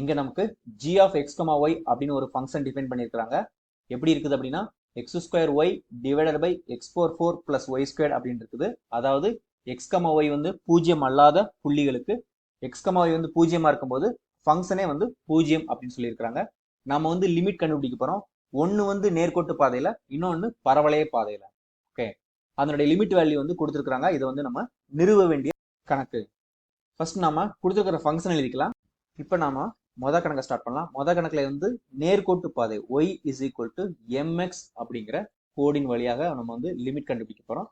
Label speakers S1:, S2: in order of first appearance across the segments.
S1: இங்க நமக்கு G of X comma Y அப்படின்னு ஒரு ஃபங்க்ஷன் டிஃபைன் பண்ணியிருக்கிறாங்க. எப்படி இருக்குது அப்படின்னா X square Y divided by X four four plus Y square அப்படின்னு இருக்குது. அதாவது எக்ஸ் கமா ஒய் வந்து பூஜ்ஜியம் அல்லாத புள்ளிகளுக்கு எக்ஸ் கமா ஒய் வந்து பூஜ்ஜியமா இருக்கும்போது ஃபங்க்ஷனே வந்து பூஜ்ஜியம் அப்படின்னு சொல்லியிருக்காங்க நம்ம வந்து லிமிட் கண்டுபிடிக்க போறோம். ஒன்று வந்து நேர்கோட்டு பாதையில இன்னொன்று பரவளைய பாதையில. ஓகே அதனுடைய லிமிட் வேல்யூ வந்து கொடுத்துருக்காங்க இதை வந்து நம்ம நிறுவ வேண்டிய கணக்கு. ஃபர்ஸ்ட் நாம கொடுத்துருக்கிற ஃபங்க்ஷன் எழுதிக்கலாம். இப்போ நாம மொத கணக்கை ஸ்டார்ட் பண்ணலாம். மொத கணக்குல வந்து நேர்கோட்டு பாதை Y is equal to M X அப்படிங்கிற கோடின் வழியாக நம்ம வந்து லிமிட் கண்டுபிடிக்க போறோம்.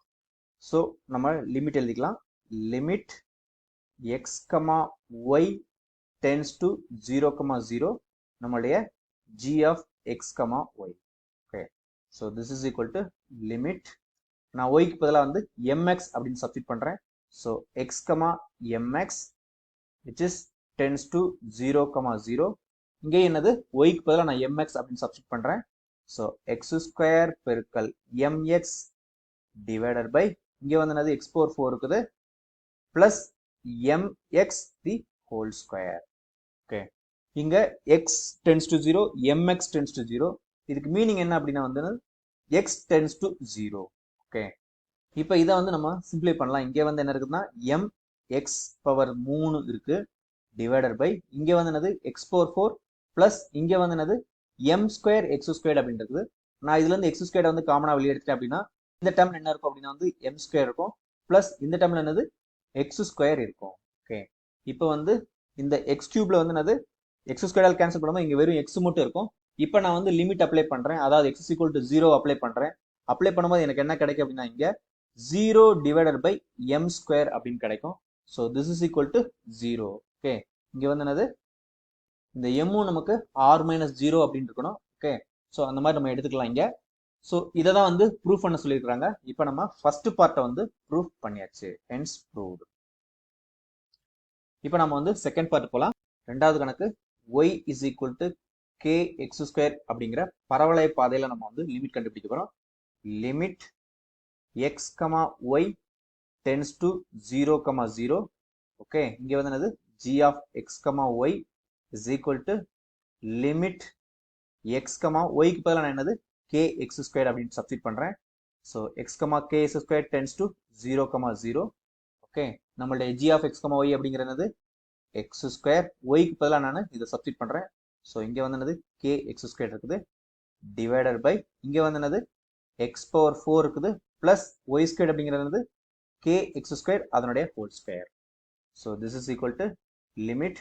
S1: ஸோ நம்ம லிமிட் எழுதிக்கலாம். Limit X comma Y tends to zero comma zero நம்மளுடைய G of X comma Y okay so this is equal to limit நான் ஒய்க்கு பதிலாக வந்து எம்எக்ஸ் அப்படின்னு சப்ஸ்டிட் பண்றேன். So X comma M X which is tends to zero comma zero இங்கே என்னது? ஒய்க்கு பதிலாக நான் எம்எக்ஸ் அப்படின்னு சப்ஸ்டிட் பண்ணுறேன் ஸோ எக்ஸ் ஸ்கொயர் பெருக்கல் எம்எக்ஸ் டிவைடர் பை இங்கே வந்து என்னது? எக்ஸ் போர் ஃபோர் இருக்குது. Plus M X the whole square okay இங்கே X tends to zero M X tends to zero இதுக்கு மீனிங் என்ன அப்படின்னா வந்து X tends to zero okay இப்போ இதை வந்து நம்ம சிம்பிளை பண்ணலாம். இங்கே வந்து என்ன இருக்குதுன்னா எம் எக்ஸ் பவர் மூணு இருக்குது டிவைடர் பை இங்கே வந்து என்னது எக்ஸ் பவர் ஃபோர் ப்ளஸ் இங்கே வந்து என்னது எம் ஸ்கொயர் எக்ஸ் ஸ்கொயர் அப்படின்றது. நான் இதுலேருந்து எக்ஸ் ஸ்கொயர் வந்து காமனாக வெளியே எடுத்துட்டேன் அப்படின்னா இந்த டேர்ம்ல என்ன இருக்கும் அப்படின்னா வந்து எம் ஸ்கொயர் இருக்கும். ப்ளஸ் இந்த டேர்ம்ல என்னது? எக்ஸ் ஸ்கொயர் இருக்கும். ஓகே இப்போ வந்து இந்த எக்ஸ் கியூப்ல வந்து என்னது எக்ஸ் ஸ்கொயரால் கேன்சல் பண்ணும்போது இங்கே வெறும் எக்ஸ் மட்டும் இருக்கும். இப்போ நான் வந்து லிமிட் அப்ளை பண்ணுறேன் அதாவது X equal to zero apply பண்ணுறேன் அப்ளை பண்ணும்போது எனக்கு என்ன கிடைக்கும் அப்படின்னா இங்கே zero divided by M square அப்படின்னு கிடைக்கும். So this is equal to zero okay இங்கே வந்து என்னது? இந்த எம்மும் நமக்கு ஆர் மைனஸ் ஜீரோ அப்படின்னு இருக்கணும். ஓகே ஸோ அந்த மாதிரி நம்ம எடுத்துக்கலாம் இங்கே. ஸோ இதை தான் வந்து ப்ரூஃப் பண்ண சொல்லியிருக்காங்க இப்போ நம்ம ஃபர்ஸ்ட் பார்ட்டை வந்து ப்ரூஃப் பண்ணியாச்சு. ஹென்ஸ் ப்ரூவ்டு இப்போ நம்ம வந்து செகண்ட் பார்ட் போகலாம் ரெண்டாவது கணக்கு Y is equal to K X square அப்படிங்கிற பரவளைய பாதையில் நம்ம வந்து லிமிட் கண்டுபிடிக்க போகிறோம் limit X comma Y tends to zero comma zero okay இங்க வந்து என்னது? G of X comma Y is equal to limit X comma ஒய்க்கு பதிலாக நான் என்னது? கே எக்ஸ் ஸ்கொயர் அப்படின்னு சப்ஸ்டிட் பண்ணுறேன் so X comma K X square tends to zero comma zero okay நம்மளுடைய G of X comma Y அப்படிங்கிற என்னது? X square ஒய்க்கு பதிலாக நான் இதை சப்ஸ்டிட் பண்ணுறேன் ஸோ இங்கே வந்து என்னது? கே எக்ஸ் ஸ்கொயர் இருக்குது. டிவைடட் பை இங்கே வந்து என்னது? எக்ஸ் பவர் ஃபோர் இருக்குது ப்ளஸ் ஒய் ஸ்கொயர் அப்படிங்கிறது கே எக்ஸ் ஸ்கொயர் அதனுடைய whole square so this is equal to limit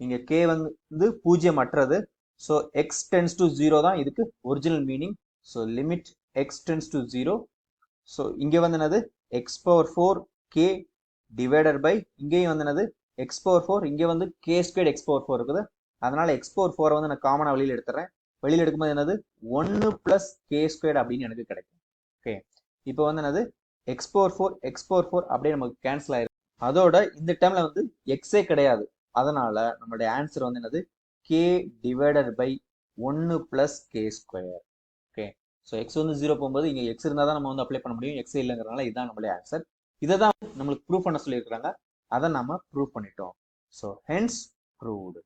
S1: இங்கே கே வந்து பூஜ்ஜியம் அற்றது so X tends to zero தான் இதுக்கு original meaning so limit X tends to zero so இங்கே வந்து என்னது X power four K divided by இங்கேயும் வந்து என்னது எக்ஸ் பவர் ஃபோர் இங்கே வந்து K square X power four இருக்குது. அதனால எக்ஸ் பவர் ஃபோரை வந்து நான் காமனாக வெளியில் எடுத்துறேன். வெளியில் எடுக்கும்போது என்னது? ஒன்று ப்ளஸ் கே ஸ்கொயர் அப்படின்னு எனக்கு கிடைக்கும். ஓகே இப்போ வந்து என்னது X power four X power four அப்படியே நமக்கு கேன்சல் ஆயிருக்கு அதோட இந்த டைம்ல வந்து எக்ஸே கிடையாது. அதனால நம்மளுடைய ஆன்சர் வந்து என்னது? கே டிவைடட் பை ஒன்று plus K square okay so X வந்து ஜீரோ போகும்போது இங்கே எக்ஸ் இருந்தால் தான் நம்ம வந்து அப்ளை பண்ண முடியும். எக்ஸ் இல்லைங்கிறனால இதுதான் நம்மளுடைய ஆன்சர் இதை தான் நம்மளுக்கு ப்ரூவ் பண்ண சொல்லியிருக்கிறாங்க. அதை நம்ம ப்ரூவ் பண்ணிட்டோம். So hence proved